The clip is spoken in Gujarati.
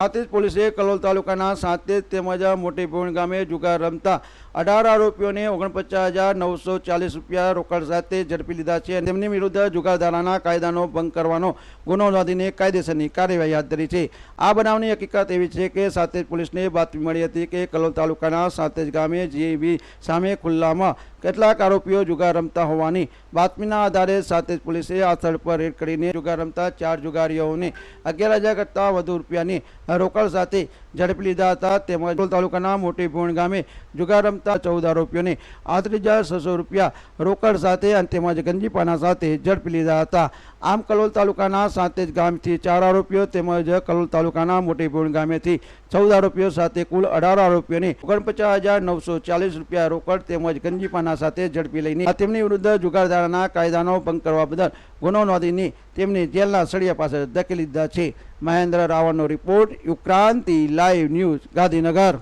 સાતેજ પોલીસે કલોલ તાલુકાના સાતેજ તેમજ મોટી ભુવણ ગામે જુગાર રમતા અઢાર આરોપીઓને ઓગણપચાસ હજાર નવસો ચાલીસ રૂપિયા રોકડ સાથે ઝડપી લીધા છે તેમની વિરુદ્ધ જુગારધારાના કાયદાનો ભંગ કરવાનો ગુનો નોંધીને કાયદેસરની કાર્યવાહી હાથ ધરી છે. આ બનાવની હકીકત એવી છે કે સાતેજ પોલીસને બાતમી મળી હતી કે કલોલ તાલુકાના સાતેજ ગામે જીબી સામે ખુલ્લામાં કેટલાક આરોપીઓ જુગાર રમતા હોવાની બાતમીના આધારે સાતેજ પોલીસે આ સ્થળ પર રેડ કરીને જુગાર રમતા ચાર જુગારીઓને અગિયાર હજાર કરતાં વધુ રૂપિયાની રોકડ સાથે ઝડપી લીધા હતા. તેમજ તાલુકાના મોટી ભૂણ ગામે જુગાર રમતા ચૌદ આરોપીઓને આઠ હજાર છસો રૂપિયા રોકડ સાથે અને તેમજ ગંજીપાના સાથે ઝડપી લીધા હતા. આમ કલોલ તાલુકાના સાંતેજ ગામથી ચાર આરોપીઓ તેમજ કલોલ તાલુકાના મોટી ભૂણ ગામેથી ચૌદ આરોપીઓ સાથે કુલ અઢાર આરોપીઓને ઓગણપચાસ હજાર નવસો ચાલીસ રૂપિયા રોકડ તેમજ ગંજીપાના સાથે ઝડપી લઈને તેમની વિરુદ્ધ જુગારધારાના કાયદાનો ભંગ કરવા બદલ ગુનો નોંધીને તેમને જેલના સળિયા પાસે ધકેલી દીધા છે. Mahendra રાવળનો report Yukranti live news Gandhinagar.